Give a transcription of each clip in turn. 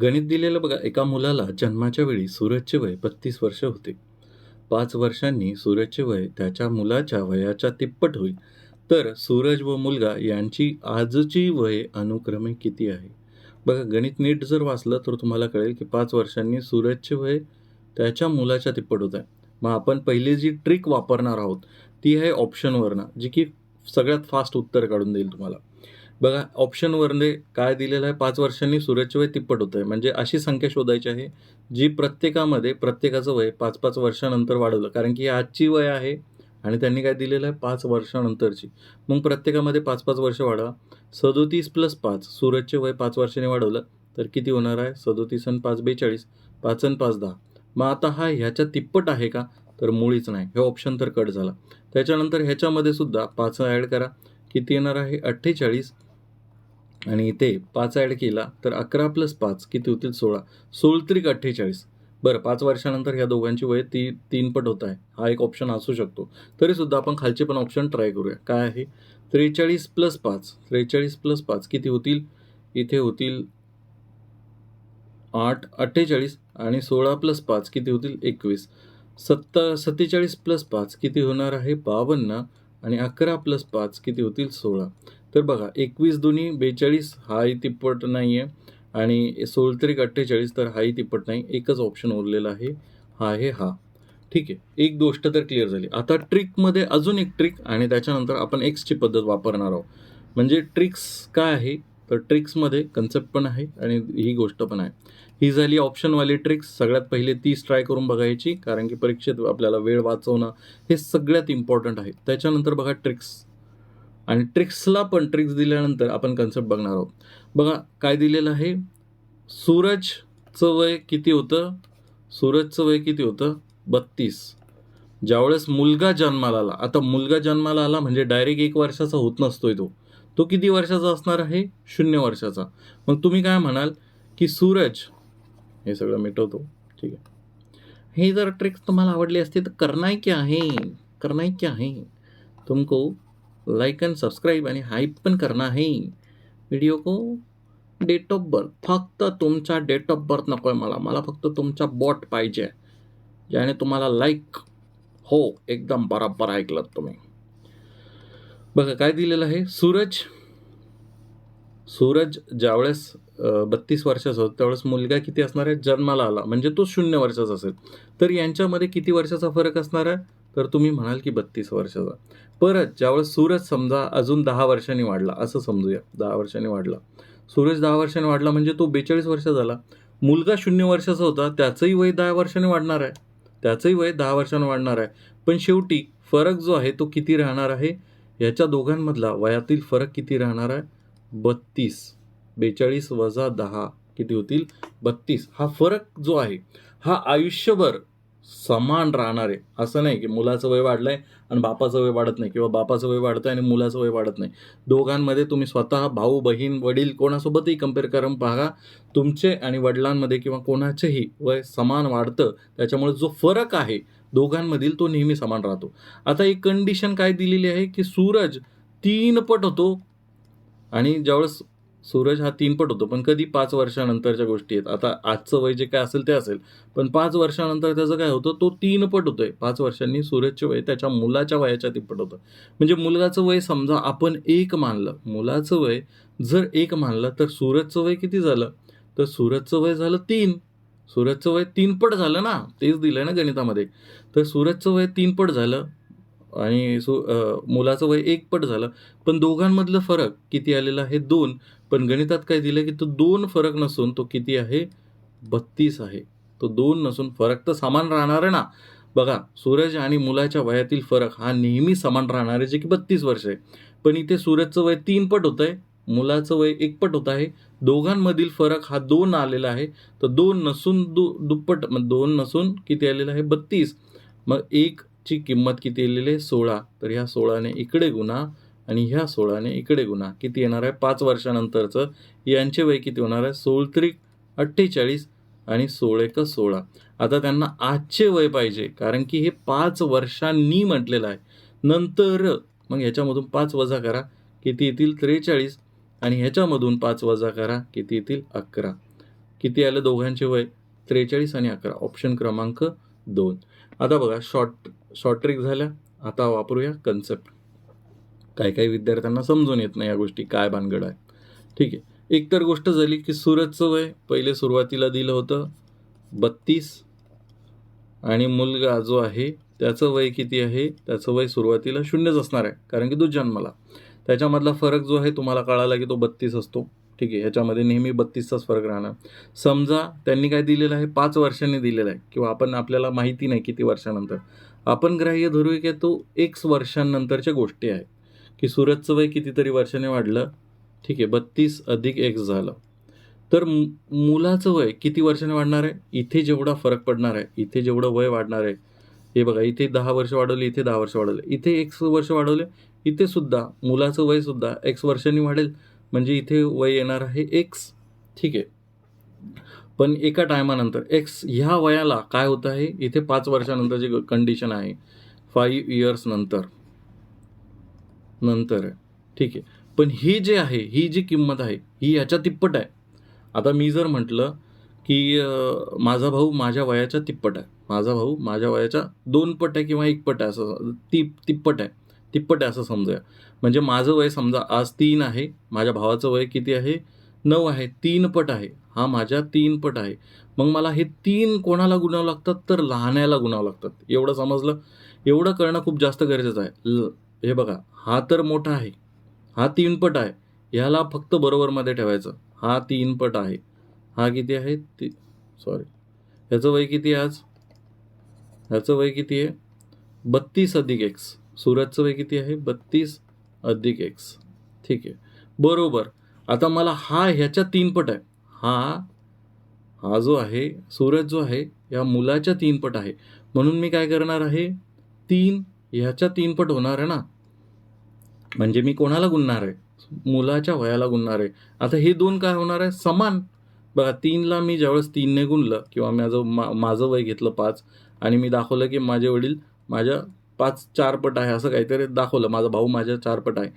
गणित दिलेलं बघा एका मुलाला जन्माच्या वेळी सूरजचे वय बत्तीस वर्ष होते. पाच वर्षांनी सूरजचे वय त्याच्या मुलाच्या वयाच्या तिप्पट होईल. तर सूरज व मुलगा यांची आजची वय अनुक्रमे किती आहे? बघा गणित नीट जर वाचलं तर तुम्हाला कळेल की पाच वर्षांनी सूरजचे वय त्याच्या मुलाच्या तिप्पट होत आहे. मग आपण पहिली जी ट्रिक वापरणार आहोत ती आहे ऑप्शनवरनं जी की सगळ्यात फास्ट उत्तर काढून देईल तुम्हाला. बघा ऑप्शनवरने काय दिलेलं आहे? पाच वर्षांनी सूरजचे वय तिप्पट होतं आहे म्हणजे अशी संख्या शोधायची आहे जी प्रत्येकामध्ये प्रत्येकाचं वय पाच पाच वर्षानंतर वाढवलं. कारण की आजची वय आहे आणि त्यांनी काय दिलेलं आहे? पाच वर्षानंतरची. मग प्रत्येकामध्ये पाच पाच वर्ष वाढवा. सदोतीस प्लस पाच सूरजचे वय पाच वर्षाने वाढवलं तर किती होणार आहे? सदोतीस आणि पाच बेचाळीस पाच आणि पाच दहा. मग आता हा ह्याच्या तिप्पट आहे का? तर मुळीच नाही. हे ऑप्शन तर कट झाला. त्याच्यानंतर ह्याच्यामध्ये सुद्धा पाच ॲड करा. किती येणार आहे? अठ्ठेचाळीस. आणि इथे पाच ॲड केला तर अकरा प्लस पाच किती होतील? सोळा. सोळत्रिक अठ्ठेचाळीस. बरं पाच वर्षानंतर ह्या दोघांची वय ती तीन पट होत आहे. हा एक ऑप्शन असू शकतो. तरीसुद्धा आपण खालचे पण ऑप्शन ट्राय करूया. काय आहे? त्रेचाळीस प्लस पाच. त्रेचाळीस प्लस पाच किती होतील? इथे होतील आठ अठ्ठेचाळीस आणि सोळा प्लस पाच किती होतील? एकवीस. सत्ता सत्तेचाळीस प्लस पाच किती होणार आहे? बावन्न आणि अकरा प्लस पाच किती होतील? सोळा. तर बघा एकवीस दोन्ही बेचाळीस हाही तिप्पट नाही आहे आणि सोलत्रिक अठ्ठेचाळीस तर हाही तिप्पट नाही. एकच ऑप्शन उरलेला आहे. हा आहे हा. ठीक आहे. एक गोष्ट तर क्लिअर झाली. आता ट्रिकमध्ये अजून एक ट्रिक आणि त्याच्यानंतर आपण एक्सची पद्धत वापरणार आहोत. म्हणजे ट्रिक्स काय आहे? तर ट्रिक्समध्ये कन्सेप्ट पण आहे आणि ही गोष्ट पण आहे. ही झाली ऑप्शनवाली ट्रिक्स सगळ्यात पहिले तीच ट्राय करून बघायची कारण की परीक्षेत आपल्याला वेळ वाचवणं हे सगळ्यात इम्पॉर्टंट आहे. त्याच्यानंतर बघा ट्रिक्स आणि ट्रिक्सला पण ट्रिक्स दिल्यानंतर आपण कन्सेप्ट बघणार आहोत. बघा काय दिलेलं आहे? सूरजचं वय किती होतं? सूरजचं वय किती होतं? बत्तीस. ज्यावेळेस मुलगा जन्माला आला आता मुलगा जन्माला आला म्हणजे डायरेक्ट एक वर्षाचा होत नसतोय तो. तो किती वर्षाचा असणार आहे? शून्य वर्षाचा. मग तुम्ही काय म्हणाल की सूरज हे सगळं मिटवतो. ठीक आहे. हे जर ट्रिक्स तुम्हाला आवडली असती तर करणार की आहे. करणार की आहे. तुमको लाईक अँड सबस्क्राईब आणि हाईप पण करणार आहे व्हिडिओ को डेट ऑफ बर्थ फक्त तुमचा डेट ऑफ बर्थ नको आहे मला। मला फक्त तुमचा बॉट पाहिजे ज्याने तुम्हाला लाईक हो एकदम बराबर ऐकलं तुम्ही। बघा काय दिलेलं आहे? सूरज सूरज ज्यावेळेस बत्तीस वर्षाचा होता त्यावेळेस मुलगा किती असणार आहे? जन्माला आला म्हणजे तो शून्य वर्षाचा असेल. तर यांच्यामध्ये किती वर्षाचा फरक असणार आहे? तर तुम्ही म्हणाल की बत्तीस वर्षाचा. परत ज्यावेळेस सूरज समजा अजून दहा वर्षांनी वाढला असं समजूया दहा वर्षांनी वाढला. सूरज दहा वर्षांनी वाढला म्हणजे तो बेचाळीस वर्ष झाला. मुलगा शून्य वर्षाचा होता त्याचंही वय दहा वर्षांनी वाढणार आहे. त्याचंही वय दहा वर्षांनी वाढणार आहे. पण शेवटी फरक जो आहे तो किती राहणार आहे? याच्या दोघांमधला वयातील फरक किती राहणार आहे? बत्तीस. बेचाळीस वजा दहा किती होतील? बत्तीस. हा फरक जो आहे हा आयुष्यभर समान राहणार. आहे असं नाही की मुलाचं वय वाढलं आहे आणि बापाचं वय वाढत नाही किंवा बापाचं वय वाढतं आहे आणि मुलाचं वय वाढत नाही. दोघांमध्ये तुम्ही स्वतः भाऊ बहीण वडील कोणासोबतही कंपेअर करून पाहा. तुमचे आणि वडिलांमध्ये किंवा कोणाचेही वय समान वाढतं त्याच्यामुळे जो फरक आहे दोघांमधील तो नेहमी समान राहतो. आता एक कंडिशन काय दिलेली आहे की सूरज तीन पट होतो आणि ज्यावेळेस सूरज हा तीन पट होतो पण कधी पाच वर्षानंतरच्या गोष्टी आहेत. आता आजचं वय जे काय असेल ते असेल पण पाच वर्षानंतर त्याचं काय होतं तो तीन पट होतोय. पाच वर्षांनी सूरजचे वय त्याच्या मुलाच्या वयाच्या तिप्पट होतं. म्हणजे मुलगाचं वय समजा आपण एक मानलं मुलाचं वय जर एक मानलं तर सूरजचं वय किती झालं? तर सूरजचं वय झालं तीन. सूरजचं वय तीन पट झालं ना तेच दिलं ना गणितामध्ये. तर सूरजचं वय तीन पट झालं आणि सु मुलाचं वय एक पट झालं पण दोघांमधलं फरक किती आलेला आहे? दोन. पण गणितात काय दिलं की तो दोन फरक नसून तो किती आहे? बत्तीस आहे. तो दोन नसून फरक तर समान राहणार आहे ना. बघा सूरज आणि मुलाच्या वयातील फरक हा नेहमी समान राहणार आहे जे की बत्तीस वर्ष आहे. पण इथे सूरजचं वय तीन पट होतं आहे मुलाचं वय एकपट होत आहे. दोघांमधील फरक हा दोन आलेला आहे. तर दोन नसून दु दुप्पट मग दोन नसून किती आलेला आहे? बत्तीस. मग एकची किंमत किती आलेली आहे? सोळा. तर ह्या सोळाने इकडे गुन्हा आणि ह्या सोळाने इकडे गुन्हा. किती येणार आहे? पाच वर्षानंतरचं. यांचे वय किती होणार आहे? सोळत्रिक अठ्ठेचाळीस आणि सोळ एक सोळा. आता त्यांना आजचे वय पाहिजे कारण की हे पाच वर्षांनी म्हटलेलं आहे. नंतर मग ह्याच्यामधून पाच वजा करा किती येतील? त्रेचाळीस. आणि ह्याच्यामधून पाच वजा करा किती येतील? अकरा. किती आलं? दोघांचे वय. त्रेचाळीस आणि अकरा. ऑप्शन क्रमांक दोन. आता बघा शॉर्ट शॉर्ट ट्रिक झाल्या. आता वापरूया कन्सेप्ट. काही काही विद्यार्थ्यांना समजून येत नाही या गोष्टी काय भानगड आहे. ठीक आहे. एकतर गोष्ट झाली की सूरजचं वय पहिले सुरुवातीला दिलं होतं बत्तीस. आणि मुलगा जो आहे त्याचं वय किती आहे? त्याचं वय सुरुवातीला शून्यच असणार आहे कारण की तो जन्मला. त्याच्यामधला फरक जो आहे तुम्हाला कळाला की तो बत्तीस असतो. ठीक आहे. ह्याच्यामध्ये नेहमी बत्तीसचाच फरक राहणार. समजा त्यांनी काय दिलेलं आहे? पाच वर्षांनी दिलेलं आहे. किंवा आपण आपल्याला माहिती नाही किती वर्षानंतर. आपण ग्राह्य धरूया की तो एक्स वर्षांनंतरच्या गोष्टी आहे की सूरजचं वय कितीतरी वर्षाने वाढलं. ठीक आहे बत्तीस अधिक एक्स झालं. तर मु मुलाचं वय किती वर्षाने वाढणार आहे? इथे जेवढा फरक पडणार आहे इथे जेवढं वय वाढणार आहे. हे बघा इथे दहा वर्ष वाढवले इथे दहा वर्ष वाढवले. इथे एक्स वर्ष वाढवले इथे सुद्धा मुलाचं वय सुद्धा एक्स वर्षांनी वाढेल. म्हणजे इथे वय येणार आहे एक्स ठीक आहे. पण एका टायमानंतर एक्स ह्या वयाला काय होतं आहे? इथे पाच वर्षानंतरची कंडिशन आहे. फाईव्ह इयर्स नंतर आहे. ठीक आहे. पण ही जे आहे ही जी किंमत आहे ही याच्या तिप्पट आहे. आता मी जर म्हटलं की माझा भाऊ माझ्या वयाच्या तिप्पट आहे. माझा भाऊ माझ्या वयाच्या दोन पट आहे किंवा एक पट आहे असं ती तिप्पट आहे. तिप्पट आहे असं समजूया. म्हणजे माझं वय समजा आज तीन आहे माझ्या भावाचं वय किती आहे? नऊ आहे. तीन पट आहे. हा माझ्या तीन पट आहे. मग मला हे तीन कोणाला गुणावं लागतात? तर लहान्याला गुणावं लागतात. एवढं समजलं? एवढं करणं खूप जास्त गरजेचं आहे. ल हे बघा हा तर मोठा आहे. हा तीन पट आहे. ह्याला फक्त बरोबरमध्ये ठेवायचं. हा तीन पट आहे. हा किती आहे? ती सॉरी ह्याचं वय किती आहे आज? ह्याचं वय किती आहे? बत्तीस अधिक एक्स. सूरजचं वय किती आहे? बत्तीस अधिक एक्स. ठीक आहे. बरोबर. आता मला हा ह्याच्या तीन पट आहे. हा हा जो आहे सूरज जो आहे या मुलाच्या तीन पट आहे. म्हणून मी काय करणार आहे? तीन ह्याच्या तीन पट होणार आहे ना. म्हणजे मी कोणाला गुणणार आहे? मुलाच्या वयाला गुणणार आहे. आता हे दोन काय होणार आहे? समान. बघा तीनला मी ज्यावेळेस तीनने गुणलं किंवा माझं मा माझं वय घेतलं पाच आणि मी दाखवलं की माझे वडील माझ्या पाच चार पट आहे असं काहीतरी दाखवलं. माझा भाऊ माझ्या चार पट आहे.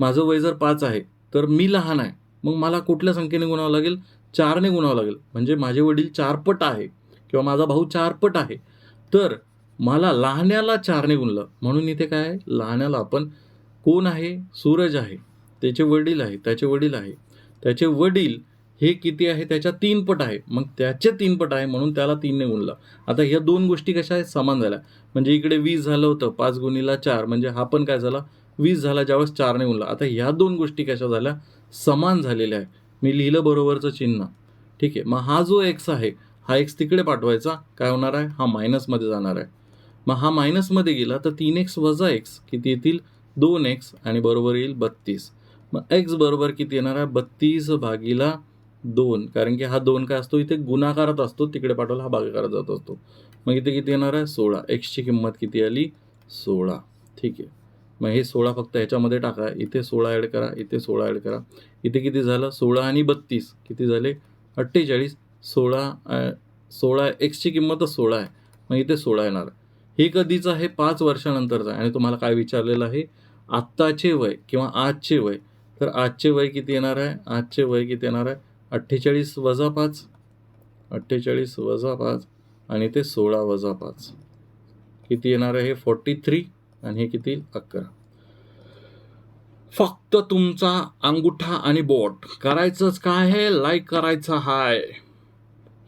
माझं वय जर पाच आहे तर मी लहान आहे. मग मला कुठल्या संख्येने गुणावं लागेल? चारने गुणावं लागेल. म्हणजे माझे वडील चारपट आहे किंवा माझा भाऊ चारपट आहे. तर मला लहान्याला चारने गुणलं म्हणून इथे काय आहे? आपण कोण आहे? सूरज आहे. त्याचे वडील आहे त्याचे वडील आहे. त्याचे वडील हे किती आहे? त्याच्या तीन पट आहे. मग त्याचे तीन पट आहे म्हणून त्याला तीनने गुणलं आता ह्या दोन गोष्टी कशा आहेत? समान झाल्या. म्हणजे इकडे वीस झालं होतं पाच गुणीला चार. म्हणजे हा पण काय झाला? वीस झाला ज्यावेळेस चारने गुणला आता ह्या दोन गोष्टी कशा झाल्या? समान झालेल्या आहे मी लिहिलं बरोबरचं चिन्ह. ठीक आहे. मग हा जो एक्स आहे हा एक्स तिकडे पाठवायचा. काय होणार आहे? हा मायनसमध्ये जाणार आहे. मग हा मायनसमध्ये गेला तर तीन एक्स वजा एक्स किती येतील? दोन एक्स आणि बरोबर येईल बत्तीस. मग एक्स बरोबर किती येणार आहे? बत्तीस भागीला दोन. कारण की हा दोन काय असतो? इथे गुणाकारात असतो. तिकडे पाठवला हा भागाकारात जात असतो. मग इथे किती येणार आहे? सोळा. एक्सची किंमत किती आली? सोळा. ठीक आहे. मग हे सोळा फक्त ह्याच्यामध्ये टाका. इथे सोळा ॲड करा. इथे सोळा ॲड करा. इथे किती झालं? सोळा आणि बत्तीस. किती झाले? अठ्ठेचाळीस. सोळा सोळा एक्सची किंमतच सोळा आहे. मग इथे सोळा येणार. हे कधीचं आहे पाच वर्षानंतरचं आहे. आणि तुम्हाला काय विचारलेलं आहे? आत्ताचे वय किंवा आजचे वय. तर आजचे वय किती येणार आहे? आजचे वय किती येणार आहे? अठ्ठेचाळीस वजा पाच. अठ्ठेचाळीस वजा पाच. आणि ते सोळा वजा पाच. किती येणार आहे? हे फॉर्टी थ्री आणि हे किती? येईल अकरा. फक्त तुमचा अंगुठा आणि बोट. करायचंच काय आहे? लाईक करायचं हाय.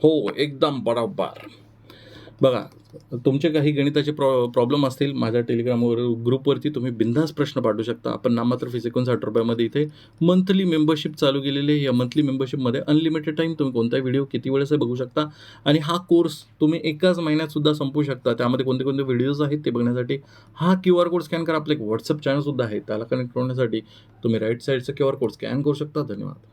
हो एकदम बरोबर. बघा तुमचे काही गणिताचे प्रॉ प्रॉब्लेम असतील माझ्या टेलिग्रामवर ग्रुपवरती तुम्ही बिंदास प्रश्न पाठवू शकता. आपण नामात्र फीस एकोणसाठ रुपयामध्ये इथे मंथली मेंबरशिप चालू केलेली आहे. या मंथली मेंबरशिपमध्ये अनलिमिटेड टाईम तुम्ही कोणताही व्हिडिओ किती वेळेस बघू शकता. आणि हा कोर्स तुम्ही एकाच महिन्यातसुद्धा संपू शकता. त्यामध्ये कोणते कोणते व्हिडिओज आहेत ते बघण्यासाठी हा क्यू आर कोड स्कॅन करा. आपलं एक व्हॉट्सअप चॅनलसुद्धा आहे. त्याला कनेक्ट होण्यासाठी तुम्ही राईट साईडचा क्यू आर कोड स्कॅन करू शकता. धन्यवाद.